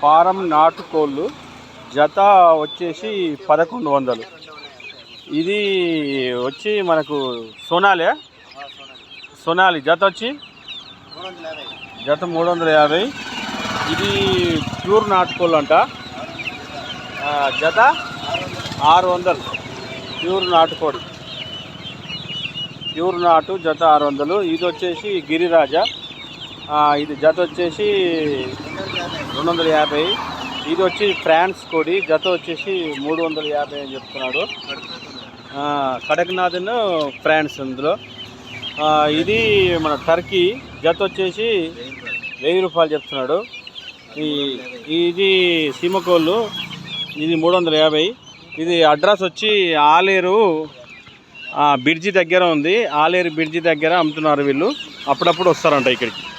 Form నాటుకోళ్ళు జత వచ్చేసి పదకొండు వందలు. ఇది వచ్చి మనకు సోనాలే సోనాలి. జత వచ్చి జత మూడు వందల యాభై. ఇది ప్యూర్ నాటుకోళ్ళు అంట. జత ఆరు వందలు. ప్యూర్ నాటుకోడి ప్యూర్ నాటు జత ఆరు వందలు. ఇది వచ్చేసి గిరిరాజా. ఇది జత వచ్చేసి రెండు వందల యాభై. ఇది వచ్చి ఫ్రాన్స్ కోడి జత వచ్చేసి మూడు వందల యాభై అని చెప్తున్నాడు. ఆ, కడక్నాథన్ ఫ్రాన్స్ ఇందులో ఇది మన టర్కీ జత వచ్చేసి వెయ్యి రూపాయలు చెప్తున్నాడు. ఈ ఇది సీమకోళ్ళు ఇది మూడు వందల యాభై. ఇది అడ్రస్ వచ్చి ఆలేరు బ్రిడ్జి దగ్గర ఉంది. ఆలేరు బ్రిడ్జి దగ్గర అమ్ముతున్నారు వీళ్ళు. అప్పుడప్పుడు వస్తారంట ఇక్కడికి.